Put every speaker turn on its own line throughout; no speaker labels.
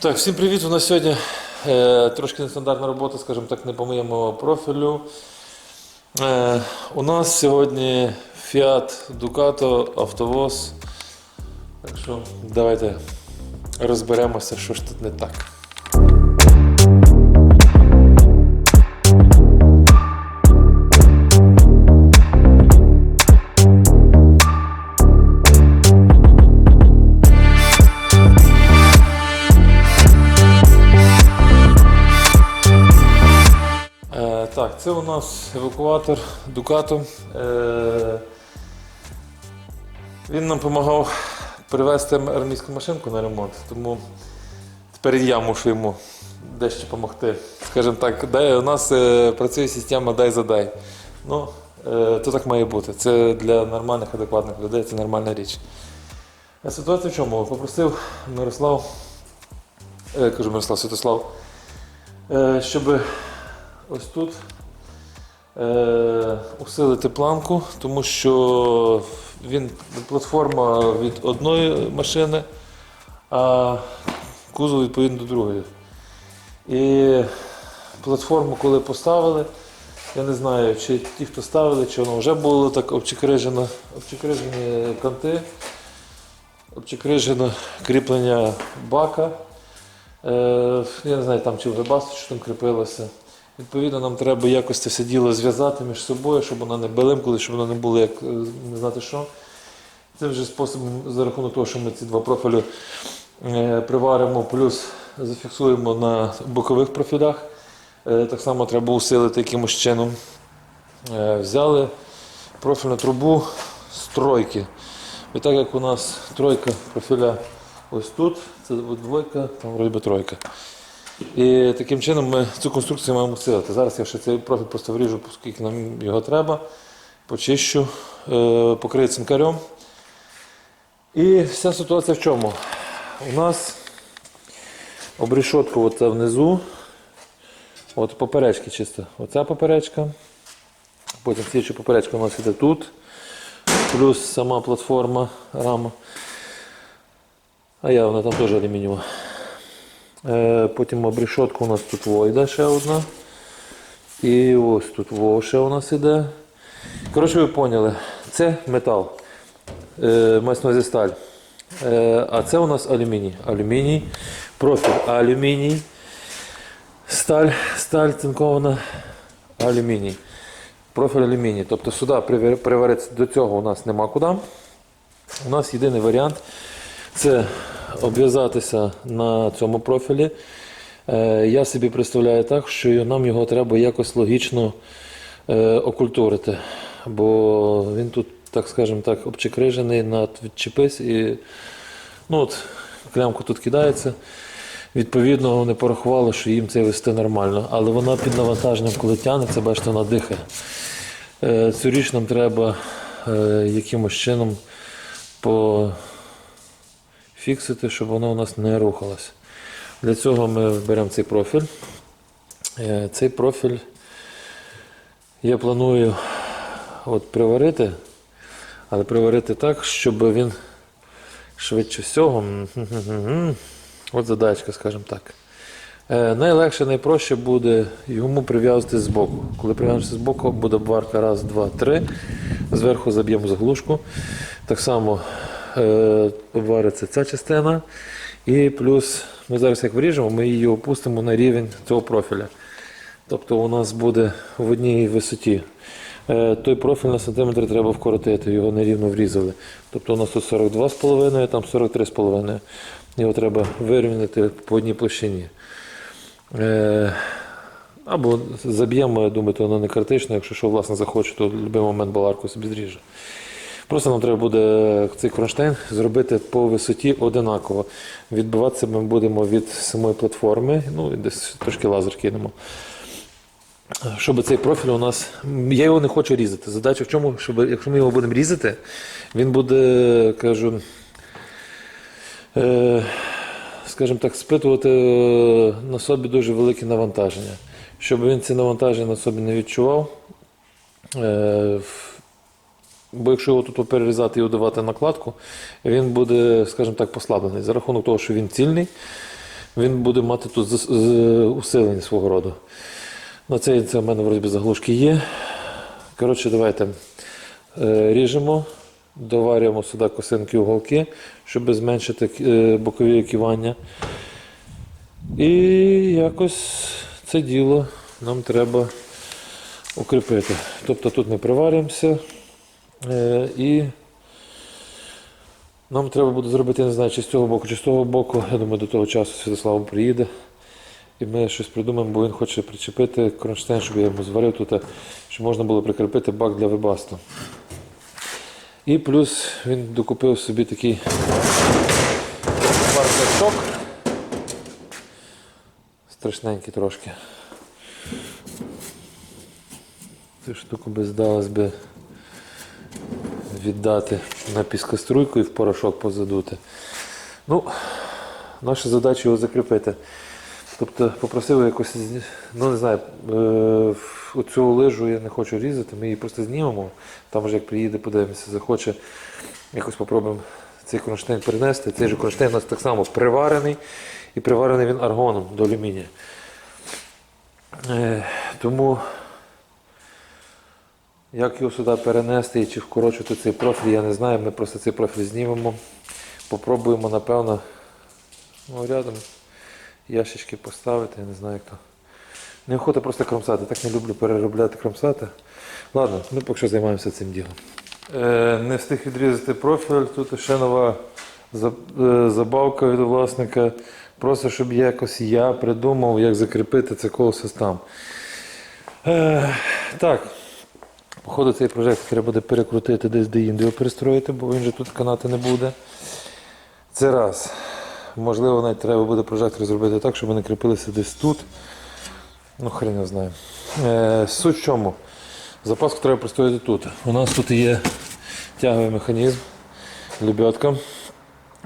Так, всім привіт. У нас сьогодні е, трошки нестандартна робота, скажімо так, не по моєму профілю. Е, у нас сьогодні Fiat Ducato автовоз. Так що давайте розберемося, що ж тут не так. Це у нас евакуатор Ducato. Е, він нам допомагав привезти армійську машинку на ремонт, тому тепер я мушу йому дещо допомогти. Скажімо так, дай, у нас е, працює система дай за дай. Ну, е, то так має бути. Це для нормальних, адекватних людей, це нормальна річ. А ситуація в чому? Попросив Мирослав, е, кажу Мирослав Святослав, е, щоб ось тут усилити планку, тому що він платформа від одної машини, а кузов відповідно до другої. І платформу, коли поставили, я не знаю, чи ті, хто ставили, чи воно вже було так обчекрижено, обчекрижені канти, обчекрижено кріплення бака. Е, я не знаю, там чи в вебасту, що там кріпилося. Відповідно, нам треба якось це все діло зв'язати між собою, щоб воно не билимкало, щоб воно не було як е, не знати що. Це вже способом за рахунок того, що ми ці два профілі е, приваримо, плюс зафіксуємо на бокових профілях. Е, Так само треба усилити якимось чином. Взяли профільну трубу з тройки. І так як у нас тройка профіля ось тут, це двойка, там вроді тройка. І таким чином ми цю конструкцію маємо усилити. Зараз я ще цей профіль просто вріжу, оскільки нам його треба, почищу, е, покрию цинкарем. І вся ситуація в чому? У нас обрішотка от внизу, от поперечки чисто. Оця поперечка. Потім слідча поперечка у нас іде тут. Плюс сама платформа, рама. А я там теж алюмінієва. Е, Потім обрішотка у нас тут во йде ще одна. І ось тут во ще у нас іде. Коротше, ви поняли, це метал. Е, на увазі сталь. Е, а це у нас алюміній. Алюміній, профіль алюміній, сталь, сталь цинкована, алюміній. Профіль алюміній. Тобто сюди привер- до цього у нас нема куди. У нас єдиний варіант це обв'язатися на цьому профілі. Е, Я собі представляю так, що нам його треба якось логічно е, окультурити, бо він тут, так скажемо так, обчекрижений на відчепись і ну от, клямку тут кидається. Відповідно, вони порахували, що їм це вести нормально. Але вона під навантаженням, коли тягнеться, бачите, вона дихає. Е, Цю річ нам треба якимось чином пофіксити, щоб воно у нас не рухалось. Для цього ми беремо цей профіль. Е, Цей профіль я планую от приварити, але приварити так, щоб він швидше всього. От задачка, скажімо так. Е, Найлегше, найпроще буде йому прив'язати з боку. Коли прив'яжешся з боку, буде обварка раз, два, три. Зверху заб'ємо заглушку. Так само обвариться ця частина. І плюс ми зараз як виріжемо, ми її опустимо на рівень цього профіля. Тобто у нас буде в одній висоті. Е, Той профіль на сантиметр треба вкоротити, його нерівно врізали. Тобто у нас тут 42,5, там 43,5. Його треба вирівняти по одній площині. Е, Або заб'ємо, я думаю, то воно не критично, якщо що власне захоче, то в будь-який момент баларку собі зріже. Просто нам треба буде цей кронштейн зробити по висоті одинаково. Відбиватися ми будемо від самої платформи, ну і десь трошки лазер кинемо. Щоб цей профіль у нас. Я його не хочу різати. Задача в чому, щоб якщо ми його будемо різати, він буде, кажу, е, скажімо так, спитувати е, на собі дуже велике навантаження. Щоб він ці навантаження на собі не відчував. Бо якщо його тут перерізати і удавати накладку, він буде, скажімо так, послаблений. За рахунок того, що він цільний, він буде мати тут усилення свого роду. На це, це в мене вроді заглушки є. Коротше, давайте е, ріжемо, доварюємо сюди косинки уголки, щоб зменшити е, бокові кивання. І якось це діло нам треба укріпити. Тобто тут ми приварюємося і нам треба буде зробити, я не знаю, чи з цього боку, чи з того боку. Я думаю, до того часу Святослав приїде. І ми щось придумаємо, бо він хоче причепити кронштейн, щоб я йому зварив тут, щоб можна було прикріпити бак для вибасту. І плюс він докупив собі такий бардачок. Страшненький трошки. Цю штуку би здалось би віддати на піскоструйку і в порошок позадути. Ну, наша задача його закріпити. Тобто попросив якось, ну не знаю, е, оцю лижу я не хочу різати, ми її просто знімемо. Там вже як приїде, подивимося, захоче, якось попробуємо цей кронштейн перенести. Цей же кронштейн у нас так само приварений, і приварений він аргоном до алюмінія. Е, тому як його сюди перенести і чи вкорочувати цей профіль, я не знаю. Ми просто цей профіль знімемо. Попробуємо, напевно, ну, рядом ящички поставити, я не знаю як то. Неохота просто кромсати. Так не люблю переробляти кромсати. Ладно, ми поки що займаємося цим ділом. Е, не встиг відрізати профіль, тут ще нова е, забавка від власника. Просто щоб якось я придумав, як закріпити це колесо там. Е, так, Походу, цей прожектор треба буде перекрутити десь де інде перестроїти, бо він же тут канати не буде. Це раз. Можливо, навіть треба буде прожектор зробити так, щоб вони кріпилися десь тут. Ну, хрен його знає. Е, суть в чому? Запаску треба простояти тут. У нас тут є тяговий механізм, лебедка.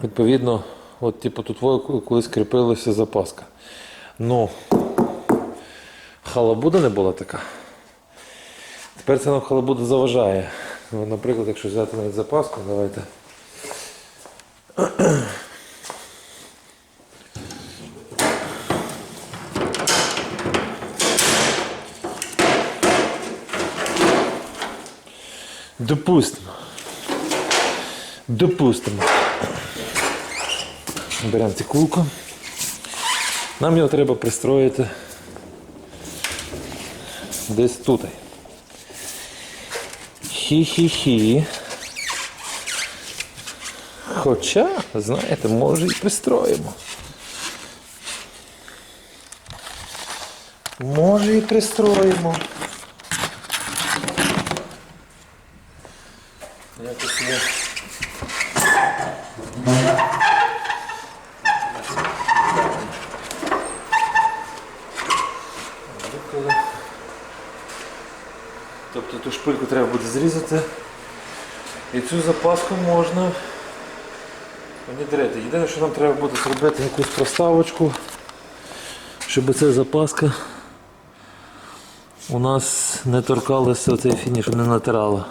Відповідно, от типу тут колись кріпилася запаска. Ну, халабуда не була така. Тепер це нам халабуда заважає. Ну, наприклад, якщо взяти навіть запаску, давайте. Допустимо. Допустимо. Беремо цю кулку. Нам його треба пристроїти десь тут. Хі-хі-хі. Хоча, знаєте, може і пристроїмо. Може і пристроїмо. Якось є. Виколи. Тобто ту шпильку треба буде зрізати. І цю запаску можна внедрити. Єдине, що нам треба буде зробити якусь проставочку, щоб ця запаска у нас не торкалася цей фініш, не натирала.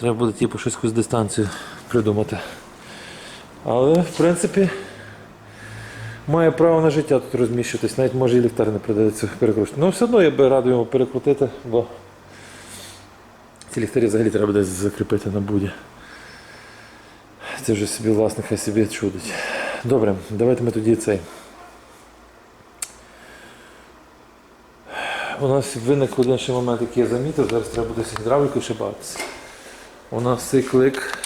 Треба буде типу, щось якусь дистанцію придумати. Але в принципі має право на життя тут розміщуватись, навіть може і ліхтар не придеться перекручувати. Ну все одно я би радий його перекрутити, бо ці ліхтарі взагалі треба десь закріпити на буді. Це вже собі власник хай собі чудить. Добре, давайте ми тоді цей. У нас виник один ще момент, який я замітив, зараз треба буде з гідравлікою ще бавитися. У нас цей клик,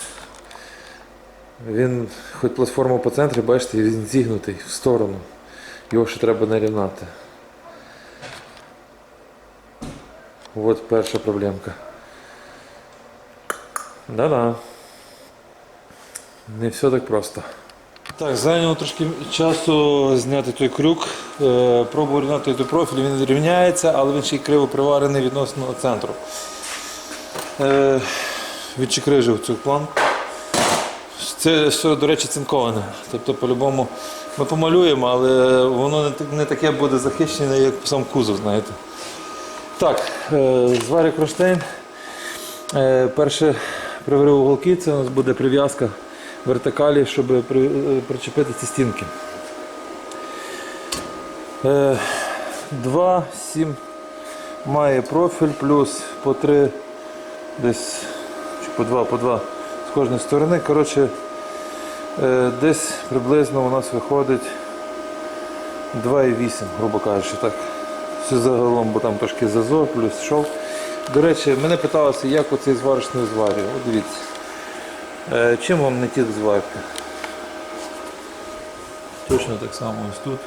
він, хоч платформа по центрі, бачите, він зігнутий в сторону. Його ще треба нарівнати. От перша проблемка. Да-да. Не все так просто. Так, зайняло трошки часу зняти той крюк. Е, Пробую рівняти той профіль, він рівняється, але він ще й криво приварений відносно центру. Е, Відчекрижив цю планку. Це все, до речі, цинковане. Тобто, по-любому ми помалюємо, але воно не таке буде захищене, як сам кузов, знаєте. Так, е, зварю кронштейн. Е, Перше приварив уголки, це у нас буде прив'язка вертикалі, щоб е, причепити ці стінки. Е, 2,7 має профіль, плюс по 3 десь чи по 2, по 2 з кожної сторони. Коротше, е, десь приблизно у нас виходить 2,8, грубо кажучи, так. Все загалом, бо там трошки зазор, плюс шов. До речі, мене питалося, як оцей зварочний зварює. От дивіться. Е, чим вам не тік зварка? Точно так само ось тут.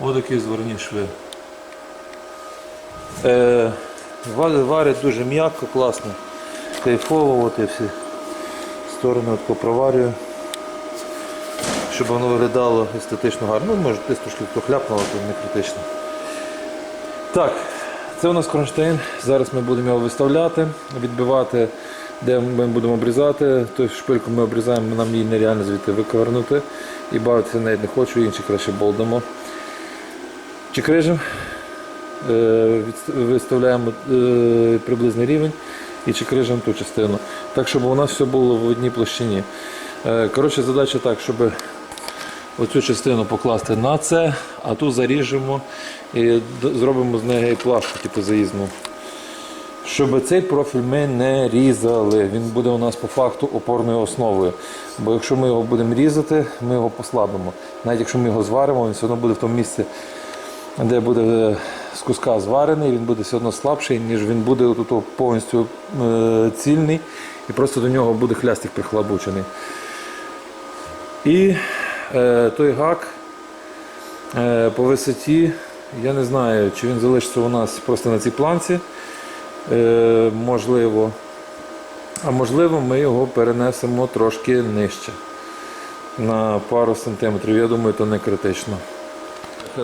Ось такі зварні шви. Е, варять дуже м'яко, класно, кайфово, от і всі сторони от проварюю. Щоб воно виглядало естетично гарно. Ну, може десь трошки хто хляпнуло, то не критично. Так, це у нас кронштейн. Зараз ми будемо його виставляти, відбивати, де ми будемо обрізати. Ту шпильку ми обрізаємо, нам її нереально звідти виковернути. І бавитися навіть не хочу, інші краще болдамо. Чекрижем. Е, відст- Виставляємо е, приблизний рівень і чекрижем ту частину. Так, щоб у нас все було в одній площині. Е, Коротше, задача так, щоб оцю частину покласти на це, а ту заріжемо і зробимо з неї плашку, типу заїзну. Щоб цей профіль ми не різали. Він буде у нас по факту опорною основою. Бо якщо ми його будемо різати, ми його послабимо. Навіть якщо ми його зваримо, він все одно буде в тому місці, де буде е, з куска зварений, він буде все одно слабший, ніж він буде отут повністю е, цільний і просто до нього буде хлястик прихлабучений. І той гак е, по висоті, я не знаю, чи він залишиться у нас просто на цій планці. Е, можливо. А можливо, ми його перенесемо трошки нижче. На пару сантиметрів. Я думаю, то не критично.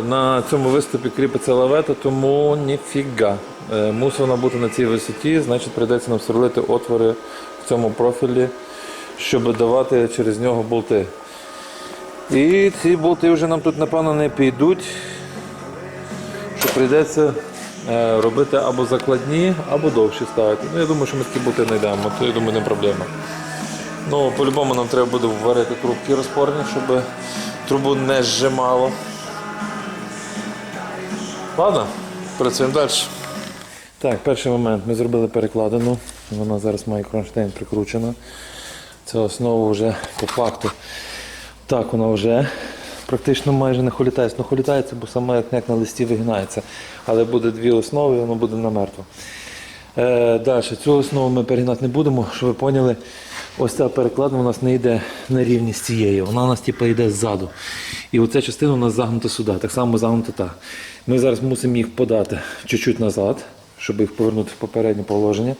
На цьому виступі кріпиться лавета, тому ніфіга. Е, вона бути на цій висоті, значить прийдеться нам сверлити отвори в цьому профілі, щоб давати через нього болти. І ці болти вже нам тут, напевно, не підуть, що прийдеться е, робити або закладні, або довші ставити. Ну, я думаю, що ми такі болти знайдемо, то я думаю, не проблема. Ну, по-любому нам треба буде вварити трубки розпорні, щоб трубу не зжимало. Ладно, працюємо далі. Так, перший момент. Ми зробили перекладину. Вона зараз має кронштейн прикручена. Це основа вже по факту. Так, вона вже практично майже не холітається. Ну холітається, бо саме як, на листі вигинається. Але буде дві основи, і воно буде намертво. Е, далі, цю основу ми перегинати не будемо, щоб ви поняли. Ось ця перекладина у нас не йде на рівні з цією. Вона у нас типу, йде ззаду. І оця частина у нас загнута сюди, так само загнута та. Ми зараз мусимо їх подати чуть-чуть назад, щоб їх повернути в попереднє положення.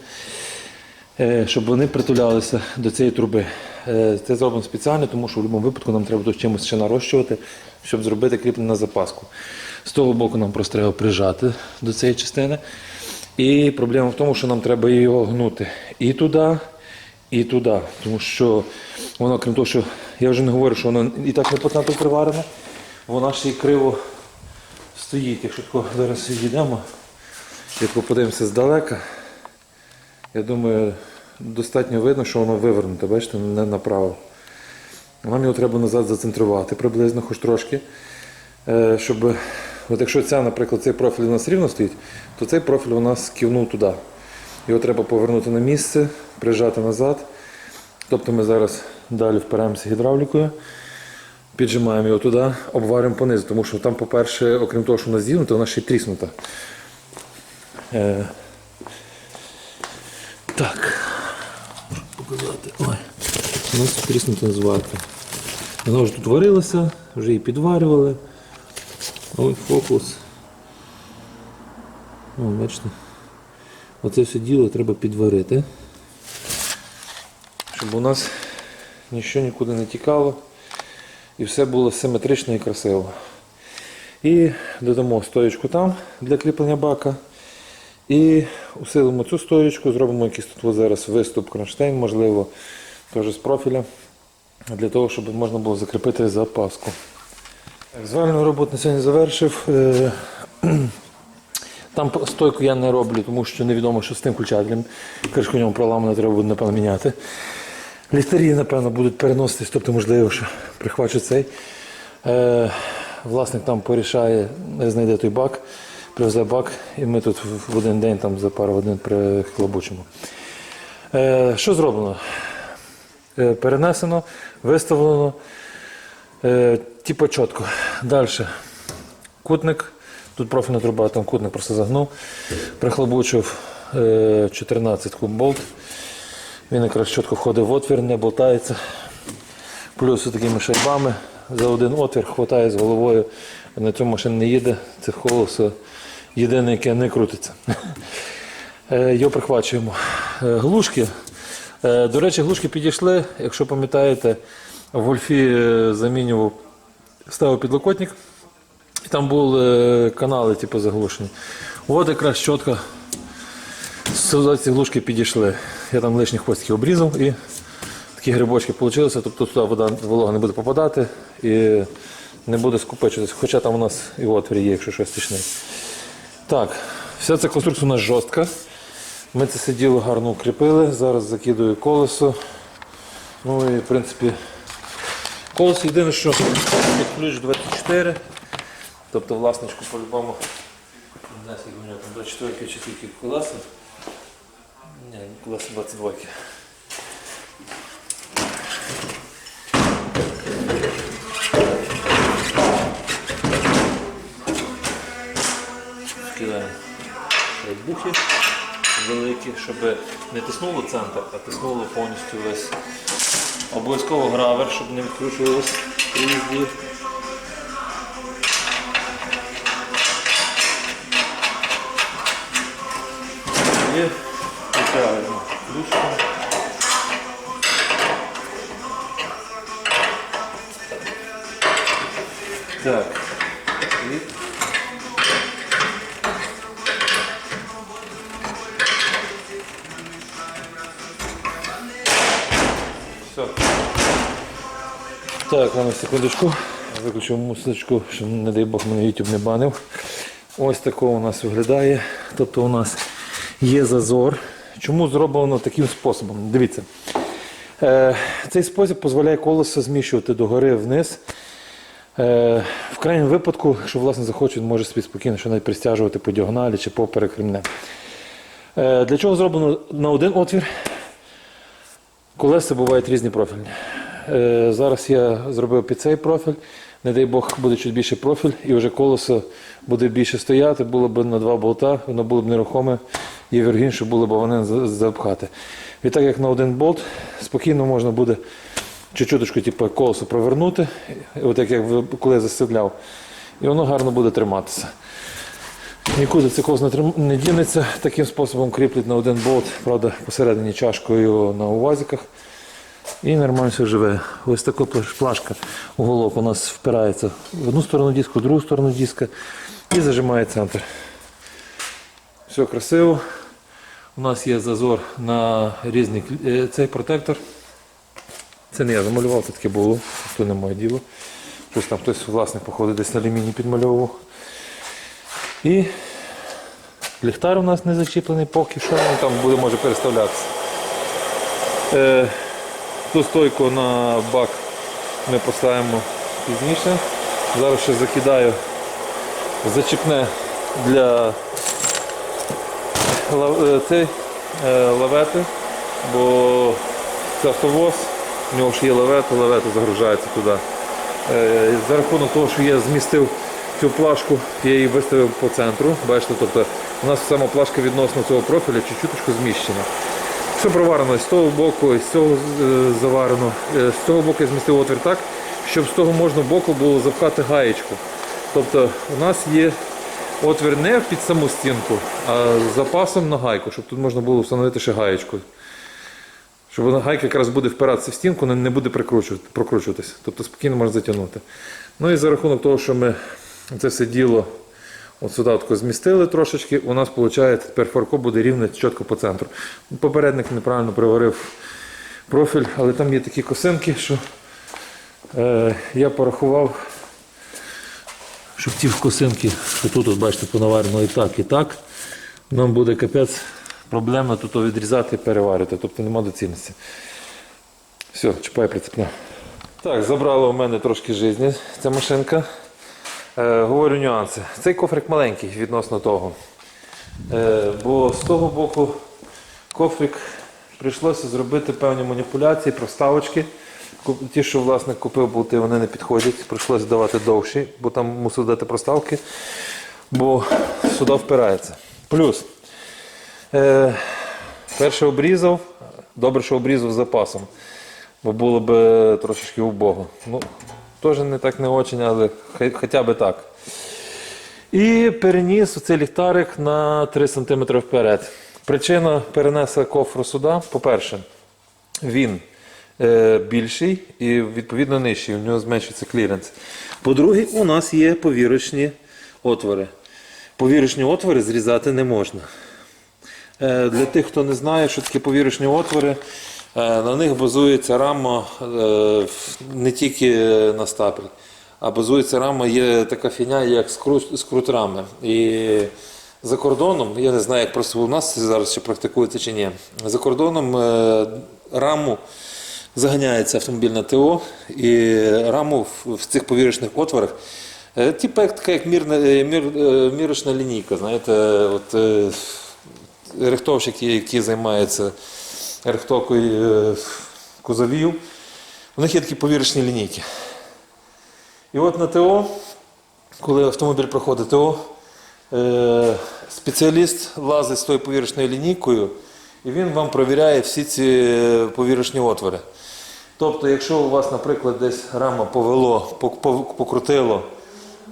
Е, щоб вони притулялися до цієї труби. Е, Це зроблено спеціально, тому що в будь-якому випадку нам треба тут чимось ще нарощувати, щоб зробити кріплення на запаску. З того боку нам просто треба прижати до цієї частини. І проблема в тому, що нам треба його гнути і туди, і туди. Тому що воно, крім того, що я вже не говорю, що воно і так не потнато приварене, воно ще й криво стоїть. Якщо тако зараз йдемо, як подивимося здалека, я думаю, достатньо видно, що воно вивернуте, бачите, не направо. Нам його треба назад зацентрувати приблизно, хоч трошки. Е, Щоб, от якщо ця, наприклад, цей профіль у нас рівно стоїть, то цей профіль у нас кивнув туди. Його треба повернути на місце, прижати назад. Тобто ми зараз далі впираємося гідравлікою, піджимаємо його туди, обварюємо понизу, тому що там, по-перше, окрім того, що вона зігнута, вона ще й тріснута. Е, так. Показати. Ой. У нас тріснута зварка. Вона вже тут варилася, вже її підварювали. Ой, фокус. О, бачите. Оце все діло треба підварити. Щоб у нас нічого нікуди не тікало і все було симетрично і красиво. І додамо стоєчку там для кріплення бака. І усилимо цю стоєчку, зробимо якийсь тут зараз виступ кронштейн, можливо, теж з профіля, для того, щоб можна було закріпити запаску. Звальну роботу на сьогодні завершив. Е, Там стойку я не роблю, тому що невідомо, що з тим включателем. Кришку ньому проламано, треба буде напевно міняти. Ліхтарі, напевно, будуть переноситись, тобто, можливо, що прихвачу цей. Е, власник там порішає, знайде той бак, привезе бак, і ми тут в один день там за пару годин прихлобучимо. Е, що зроблено? Е, перенесено, виставлено. Е, типу чітко. Далі. Кутник. Тут профільна труба, там кутник просто загнув. Прихлобучив е, 14 куб болт. Він якраз чітко входить в отвір, не болтається. Плюс такими шайбами за один отвір хватає з головою. На цьому машина не їде. Це колесо єдине, яке не крутиться. Е, Його прихвачуємо. Е, Глушки. Е, До речі, глушки підійшли. Якщо пам'ятаєте, в гольфі е, замінював, ставив підлокотник. І там були канали типу, заглушені. От якраз чітко ці глушки підійшли. Я там лишні хвостики обрізав і такі грибочки вийшли. Тобто туди вода волога не буде попадати і не буде скупичитись. Хоча там у нас і отвір є, якщо щось тічне. Так, вся ця конструкція у нас жорстка. Ми це сиділо гарно укріпили. Зараз закидую колесо. Ну і в принципі колесо єдине, що під ключ 24. Тобто власничку по-любому. У нього там 24 чи скільки колеса. Ні, колеса 22. Бухи великі, щоб не тиснуло центр, а тиснуло повністю весь. Обов'язково гравер, щоб не відкручувалось при. І витягуємо ключком. Так. І Так, на секундочку. Виключив мусочку, щоб, не дай Бог, мене YouTube не банив. Ось такого у нас виглядає. Тобто у нас є зазор. Чому зроблено таким способом? Дивіться. Е, цей спосіб дозволяє колесо зміщувати догори вниз. Е, в крайньому випадку, якщо власне захоче, він може собі спокійно що навіть пристяжувати по діагоналі чи поперек ремня. Е, для чого зроблено на один отвір? Колеса бувають різні профільні. Е, зараз я зробив під цей профіль. Не дай Бог буде чуть більше профіль, і вже колесо буде більше стояти, було б на два болта, воно було б нерухоме, є віргін, щоб було б вони запхати. І так як на один болт, спокійно можна буде чуть-чуточку типу, колесо провернути, от як я коли я і воно гарно буде триматися. Нікуди це колесо не дінеться. Таким способом кріплять на один болт, правда, посередині чашкою на увазиках. І нормально все живе. Ось така плашка уголок у нас впирається в одну сторону диска, в другу сторону диска і зажимає центр. Все красиво. У нас є зазор на різні е, цей протектор. Це не я замалював, це таке було, це не моє діло. Щось там хтось власник, походу, десь на алюміній підмальовував. І ліхтар у нас не зачіплений поки що, він там буде може переставлятися. Е, ту стойку на бак ми поставимо пізніше. Зараз ще закидаю зачіпне для е, цей, е, лавети, бо це автовоз, в нього ж є лавета, лавета загружається туди. Е, За рахунок того, що я змістив цю плашку, я її виставив по центру. Бачите, тобто у нас сама плашка відносно цього профіля чуть-чуть зміщена. Все проварено з того боку, з цього е, заварено. Е, З цього боку я змістив отвір так, щоб з того можна боку було запхати гаєчку. Тобто у нас є отвір не під саму стінку, а з запасом на гайку, щоб тут можна було встановити ще гаєчку. Щоб вона гайка якраз буде впиратися в стінку, не буде прокручуватися. Тобто спокійно можна затягнути. Ну і за рахунок того, що ми це все діло от сюди тако змістили трошечки, у нас виходить, тепер фарко буде рівне чітко по центру. Попередник неправильно приварив профіль, але там є такі косинки, що е, я порахував, щоб ті косинки, що тут, от, бачите, понаварено і так, і так, нам буде капець проблема тут відрізати і переварити, тобто нема доцільності. Все, чіпай прицепня. Так, забрала у мене трошки житті ця машинка. Е, говорю нюанси. Цей кофрик маленький відносно того. Е, бо з того боку кофрик прийшлося зробити певні маніпуляції, проставочки. Ті, що власник купив болти, вони не підходять. Прийшлося давати довші, бо там мусив дати проставки, бо сюди впирається. Плюс. Е, перше обрізав, добре, що обрізав з запасом, бо було б трошечки убого. Ну, теж не так не очень, але хоча б так. І переніс цей ліхтарик на 3 см вперед. Причина перенесла кофру сюди, по-перше, він е, більший і відповідно нижчий, у нього зменшується кліренс. По-друге, у нас є повірочні отвори. Повірочні отвори зрізати не можна. Е, Для тих, хто не знає, що таке повірочні отвори, на них базується рама е, не тільки на стапель, а базується рама, є така фіня, як скрут, скрутрами. І за кордоном, я не знаю, як просто у нас зараз ще практикується чи ні. За кордоном е, раму заганяється автомобіль на ТО, і раму в, цих повірочних отворах. е, Типу така як мірна, е, мір, е, мірочна лінійка, знаєте, от, е, рихтовщики, які займаються рихтовкою е, кузовів, у них є такі повірочні лінійки. І от на ТО, коли автомобіль проходить ТО, е, спеціаліст лазить з тою повірочною лінійкою, і він вам провіряє всі ці е, повірочні отвори. Тобто, якщо у вас, наприклад, десь рама повело, покрутило,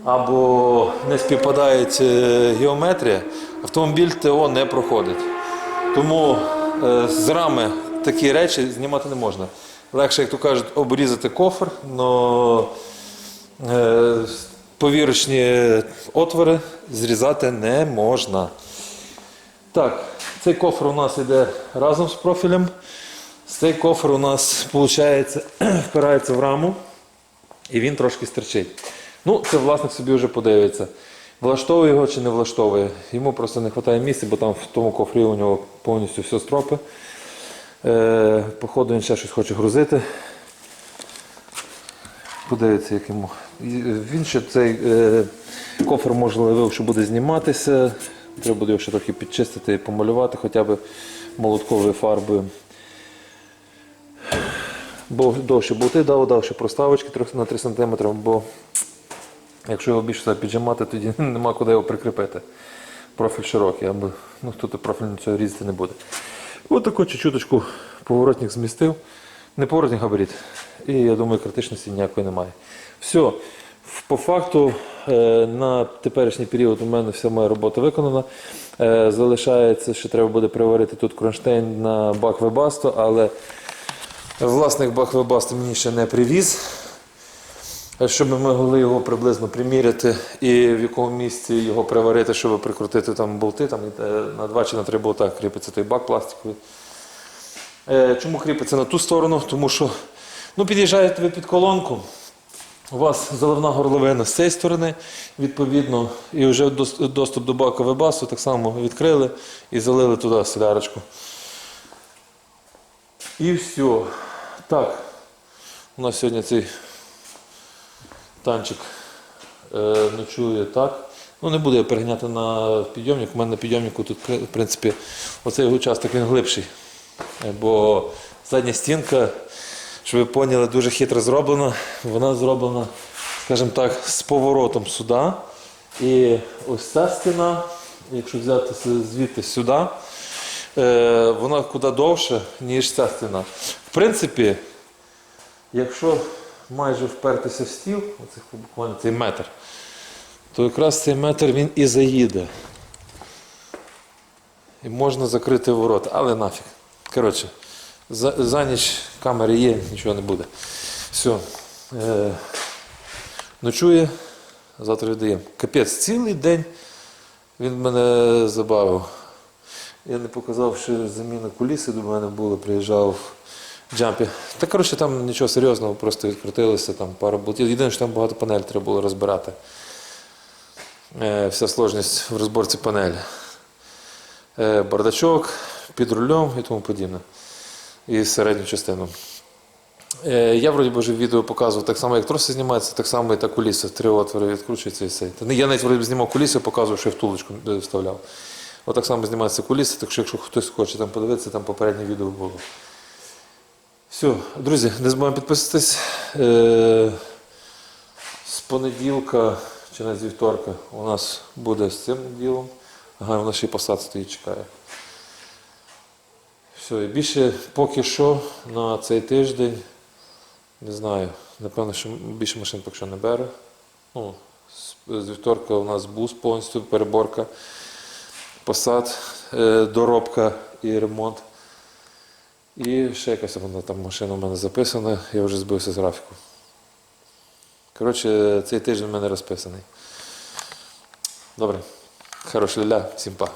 або не співпадає геометрія, автомобіль ТО не проходить. Тому з рами такі речі знімати не можна. Легше, як то кажуть, обрізати кофр, але повірочні отвори зрізати не можна. Так, цей кофр у нас йде разом з профілем. Цей кофр у нас, виходить, впирається в раму і він трошки стерчить. Ну, це власник собі вже подивиться. Влаштовує його чи не влаштовує. Йому просто не вистачає місця, бо там в тому кофрі у нього повністю все стропи. Е, походу він ще щось хоче грузити. Подивиться, як йому. Він ще цей е, кофр можливо, що буде зніматися. Треба буде його ще трохи підчистити і помалювати хоча б молотковою фарбою. Бо довше болти дав, дав ще проставочки на 3 см, бо якщо його більше піджимати, тоді нема куди його прикріпити. Профіль широкий, або ну, тут профіль цього різати не буде. Ось таку чуть-чуточку поворотник змістив. Не поворотник габарит. І я думаю, критичності ніякої немає. Все. По факту е, на теперішній період у мене вся моя робота виконана. Е, Залишається, що треба буде приварити тут кронштейн на бак Webasto, але власник бак Webasto мені ще не привіз. Щоб ми могли його приблизно приміряти і в якому місці його приварити, щоб прикрутити там болти, там е, на два чи на три болта кріпиться той бак пластиковий. Е, Чому кріпиться на ту сторону? Тому що ну, під'їжджаєте ви під колонку, у вас заливна горловина з цієї сторони, відповідно, і вже доступ до бака вебасу так само відкрили і залили туди солярочку. І все. Так, у нас сьогодні цей танчик е, ночує так. Ну, не буду я переганяти на підйомник. У мене на підйомнику тут, в принципі, оцей участок він глибший. Е, Бо задня стінка, щоб ви поняли, дуже хитро зроблена. Вона зроблена, скажімо так, з поворотом сюди. І ось ця стіна, якщо взяти звідти сюди, е, вона куди довше, ніж ця стіна. В принципі, якщо майже впертися в стіл, оцих буквально цей метр, то якраз цей метр він і заїде. І можна закрити ворота, але нафіг. Коротше, за, за ніч камери є, нічого не буде. Все. Е, ночує, завтра віддаємо. Капець, цілий день він мене забавив. Я не показав, що заміна куліси до мене була, приїжджав джампі. Та коротше там нічого серйозного, просто відкрутилося, там пара болтів. Єдине, що там багато панель треба було розбирати. Е, вся сложність в розборці панелі. Е, бардачок під рулем і тому подібне. І середню частину. Е, Я вроді би вже відео показував так само, як троси знімається, так само і та куліса. Три отвори відкручується і все. Та Я навіть вроді знімав куліси, показував, що я втулочку е, вставляв. Отак само знімається куліси, так що якщо хтось хоче там подивитися, там попереднє відео було. Все, друзі, не забуваємо підписатись. Е, З понеділка чи навіть з вівторка у нас буде з цим ділом. Ага, у нас ще посад стоїть, чекає. Все, і більше поки що на цей тиждень, не знаю, напевно, що більше машин поки що не бере. Ну, з вівторка у нас бус повністю, переборка, посад, е, доробка і ремонт. І ще якась вона там машина у мене записана, я вже збився з графіку. Коротше, цей тиждень в мене розписаний. Добре. Хорош ля, всім па.